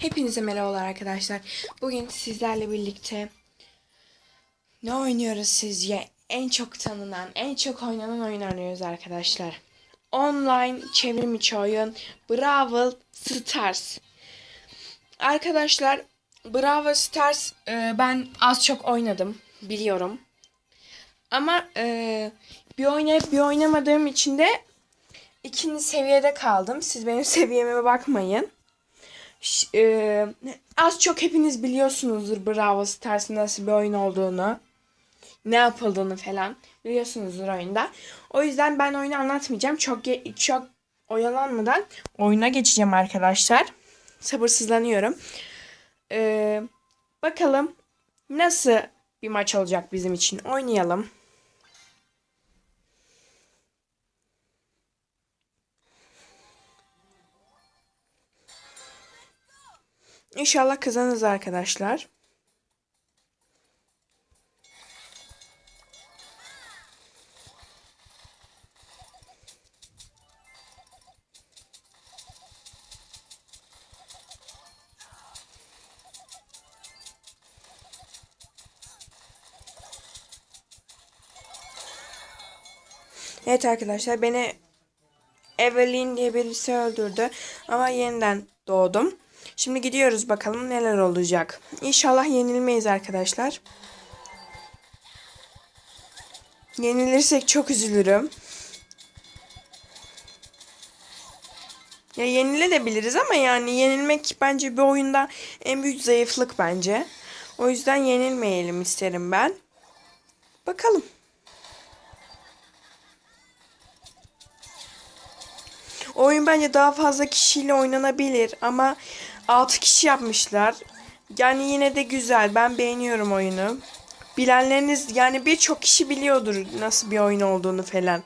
Hepinize merhabalar arkadaşlar. Bugün sizlerle birlikte ne oynuyoruz sizce? En çok tanınan, en çok oynanan oyun oynuyoruz arkadaşlar. Online çevrim içi oyun Brawl Stars. Arkadaşlar Brawl Stars e, ben az çok oynadım biliyorum. Ama e, bir oynayıp bir oynamadığım için de ikinci seviyede kaldım. Siz benim seviyeme bakmayın. E, az çok hepiniz biliyorsunuzdur Bravo Stars'ın nasıl bir oyun olduğunu. Ne yapıldığını falan biliyorsunuzdur oyunda. O yüzden ben oyunu anlatmayacağım. Çok çok oyalanmadan oyuna geçeceğim arkadaşlar. Sabırsızlanıyorum. E, bakalım nasıl bir maç olacak bizim için. Oynayalım. İnşallah kazanırız arkadaşlar. Evet arkadaşlar beni Evelyn diye birisi öldürdü ama yeniden doğdum. Şimdi gidiyoruz bakalım neler olacak. İnşallah yenilmeyiz arkadaşlar. Yenilirsek çok üzülürüm. Ya yenilebiliriz ama yani yenilmek bence bir oyunda en büyük zayıflık bence. O yüzden yenilmeyelim isterim ben. Bakalım. Oyun bence daha fazla kişiyle oynanabilir ama 6 kişi yapmışlar. Yani yine de güzel. Ben beğeniyorum oyunu. Bilenleriniz yani birçok kişi biliyordur nasıl bir oyun olduğunu falan.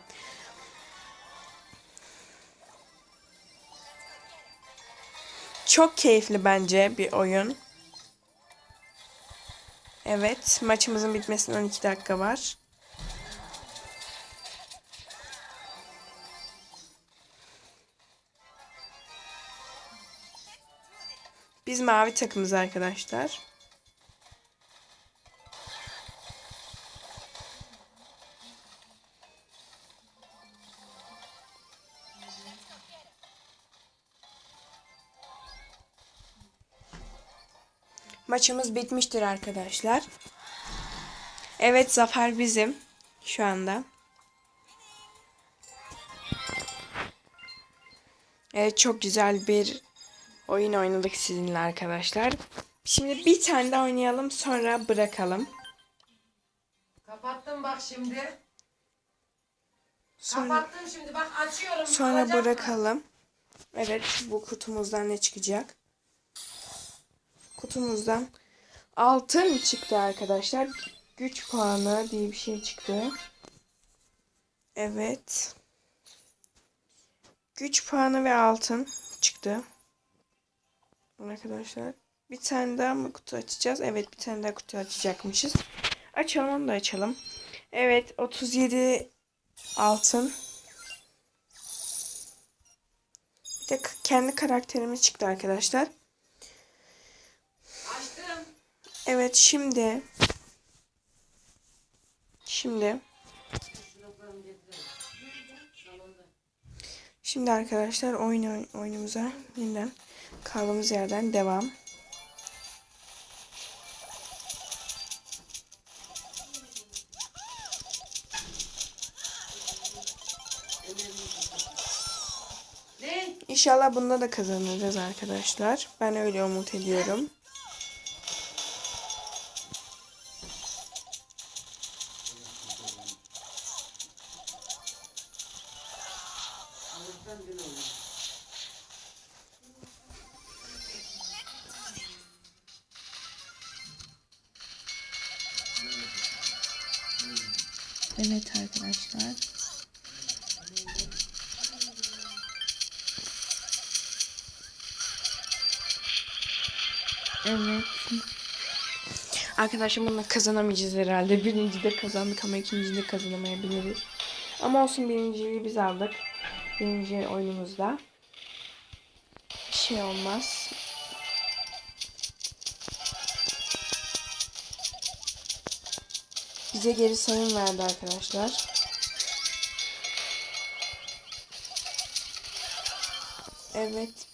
Çok keyifli bence bir oyun. Evet, maçımızın bitmesine 12 dakika var. Biz mavi takımız arkadaşlar. Maçımız bitmiştir arkadaşlar. Evet zafer bizim şu anda. Evet çok güzel bir oyun oynadık sizinle arkadaşlar. Şimdi bir tane daha oynayalım sonra bırakalım. Kapattım bak şimdi. Sonra Kapattım şimdi bak açıyorum. sonra alacak mı? bırakalım. Evet bu kutumuzdan ne çıkacak? Kutumuzdan altın çıktı arkadaşlar. Güç puanı diye bir şey çıktı. Evet. Güç puanı ve altın çıktı. Arkadaşlar. Bir tane daha mı kutu açacağız? Evet bir tane daha kutu açacakmışız. Açalım onu da açalım. Evet 37 altın. Bir de kendi karakterimiz çıktı arkadaşlar. Açtım. Evet şimdi şimdi şimdi arkadaşlar oyun oyunumuza yeniden kaldığımız yerden devam. İnşallah bunda da kazanırız arkadaşlar. Ben öyle umut ediyorum. Evet arkadaşlar. Evet. Arkadaşlar bununla kazanamayacağız herhalde. Birinci de kazandık ama ikinci de kazanamayabiliriz. Ama olsun birinciliği biz aldık. Birinci oyunumuzda. Bir şey olmaz. Bize geri sayım verdi arkadaşlar. Evet.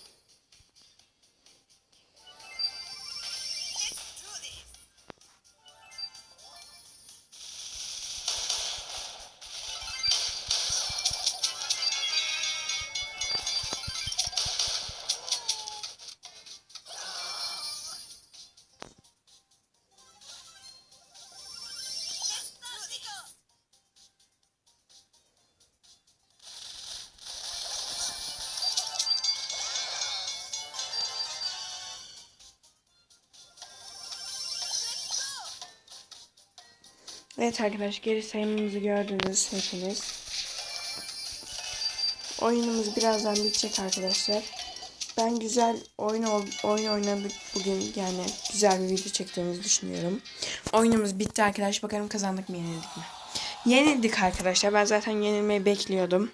Evet arkadaşlar geri sayımımızı gördünüz hepiniz. Oyunumuz birazdan bitecek arkadaşlar. Ben güzel oyun oyun oynadık bugün yani güzel bir video çektiğimizi düşünüyorum. Oyunumuz bitti arkadaşlar. Bakalım kazandık mı yenildik mi? Yenildik arkadaşlar. Ben zaten yenilmeyi bekliyordum.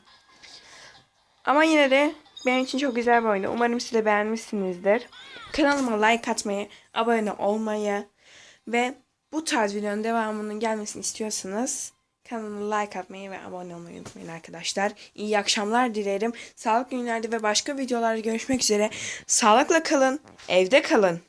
Ama yine de benim için çok güzel bir oyundu. Umarım siz de beğenmişsinizdir. Kanalıma like atmayı, abone olmayı ve bu tarz videonun devamının gelmesini istiyorsanız kanalıma like atmayı ve abone olmayı unutmayın arkadaşlar. İyi akşamlar dilerim. Sağlıklı günlerde ve başka videolarda görüşmek üzere. Sağlıkla kalın, evde kalın.